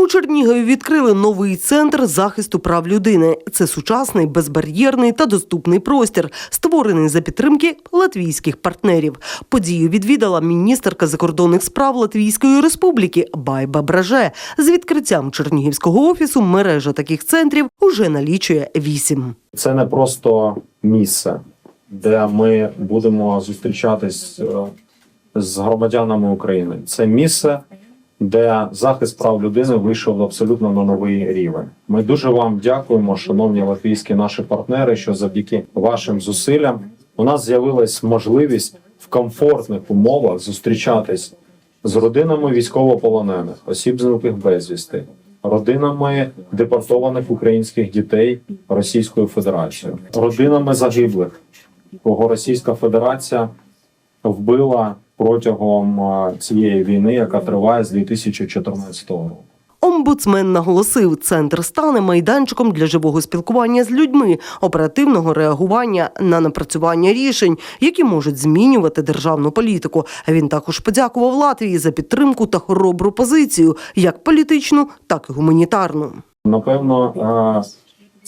У Чернігові відкрили новий центр захисту прав людини. Це сучасний, безбар'єрний та доступний простір, створений за підтримки латвійських партнерів. Подію відвідала міністерка закордонних справ Латвійської республіки Байба Браже. З відкриттям Чернігівського офісу мережа таких центрів уже налічує вісім. Це не просто місце, де ми будемо зустрічатись е, з громадянами України. Це місце, де захист прав людини вийшов абсолютно на новий рівень. Ми дуже вам дякуємо, шановні латвійські наші партнери, що завдяки вашим зусиллям у нас з'явилась можливість в комфортних умовах зустрічатись з родинами військовополонених, осіб зниклих безвісти, родинами депортованих українських дітей Російською Федерацією, родинами загиблих, кого Російська Федерація вбила протягом цієї війни, яка триває з 2014 року. Омбудсмен наголосив, центр стане майданчиком для живого спілкування з людьми, оперативного реагування на напрацювання рішень, які можуть змінювати державну політику. Він також подякував Латвії за підтримку та хоробру позицію, як політичну, так і гуманітарну. Напевно,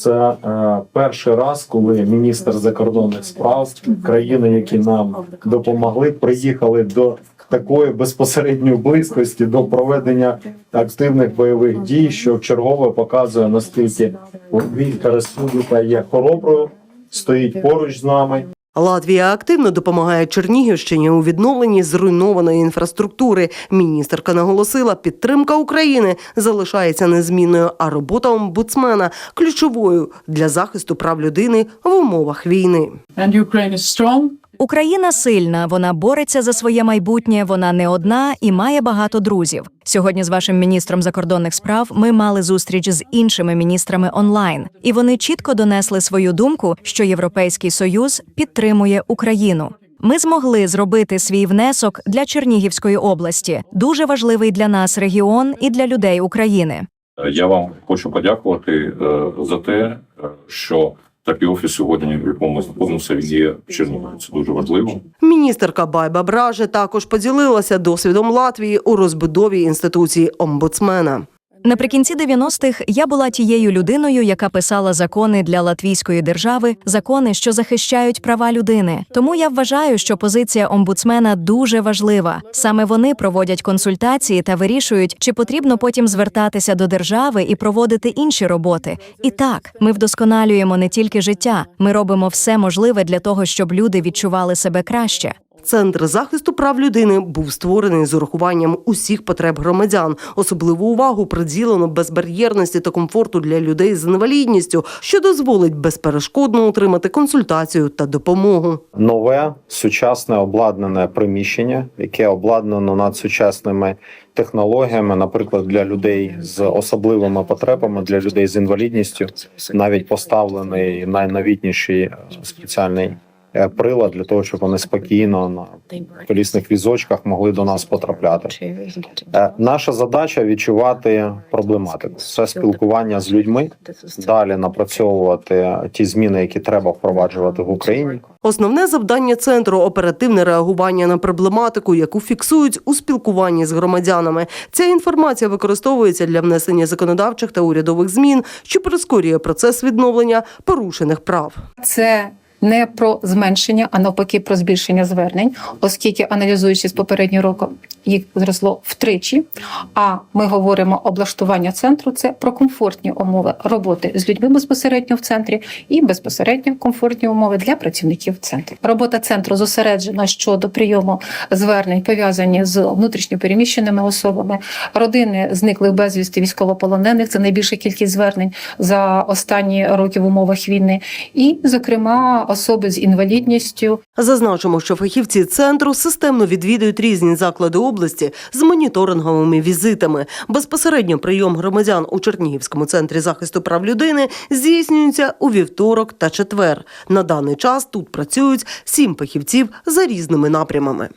це е, перший раз, коли міністр закордонних справ країни, які нам допомогли, приїхали до такої безпосередньої близькості до проведення активних бойових дій, що вчергове показує наскільки республіка є хороброю, стоїть поруч з нами. Латвія активно допомагає Чернігівщині у відновленні зруйнованої інфраструктури. Міністерка наголосила, підтримка України залишається незмінною, а робота омбудсмена ключовою для захисту прав людини в умовах війни. Україна сильна, вона бореться за своє майбутнє, вона не одна і має багато друзів. Сьогодні з вашим міністром закордонних справ ми мали зустріч з іншими міністрами онлайн, і вони чітко донесли свою думку, що Європейський Союз підтримує Україну. Ми змогли зробити свій внесок для Чернігівської області, дуже важливий для нас регіон і для людей України. Я вам хочу подякувати е, за те, е, що і офіс сьогодні, в якому ми знаходимося, він є Чернігові. Це дуже важливо. Міністерка Байба Браже також поділилася досвідом Латвії у розбудові інституції омбудсмена. Наприкінці 90-х я була тією людиною, яка писала закони для латвійської держави, закони, що захищають права людини. Тому я вважаю, що позиція омбудсмена дуже важлива. Саме вони проводять консультації та вирішують, чи потрібно потім звертатися до держави і проводити інші роботи. І так, ми вдосконалюємо не тільки життя, ми робимо все можливе для того, щоб люди відчували себе краще. Центр захисту прав людини був створений з урахуванням усіх потреб громадян. Особливу увагу приділено безбар'єрності та комфорту для людей з інвалідністю, що дозволить безперешкодно отримати консультацію та допомогу. нове сучасне обладнане приміщення, яке обладнано надсучасними технологіями, наприклад, для людей з особливими потребами, для людей з інвалідністю, навіть поставлений найновітніший спеціальний прилад для того, щоб вони спокійно на колісних візочках могли до нас потрапляти. Е, Наша задача відчувати проблематику. Це спілкування з людьми, далі напрацьовувати ті зміни, які треба впроваджувати в Україні. Основне завдання центру оперативне реагування на проблематику, яку фіксують у спілкуванні з громадянами. Ця інформація використовується для внесення законодавчих та урядових змін, що прискорює процес відновлення порушених прав. Це не про зменшення, а навпаки про збільшення звернень, оскільки аналізуючи з попереднього року, їх зросло втричі. А ми говоримо облаштування центру це про комфортні умови роботи з людьми безпосередньо в центрі і безпосередньо комфортні умови для працівників центру. Робота центру зосереджена щодо прийому звернень, пов'язані з внутрішньопереміщеними особами, родини зниклих безвісти військовополонених. Це найбільша кількість звернень за останні роки в умовах війни, і, зокрема, особи з інвалідністю, Зазначимо, що фахівці центру системно відвідують різні заклади області з моніторинговими візитами. Безпосередньо прийом громадян у Чернігівському центрі захисту прав людини здійснюється у вівторок та четвер. На даний час тут працюють сім фахівців за різними напрямами.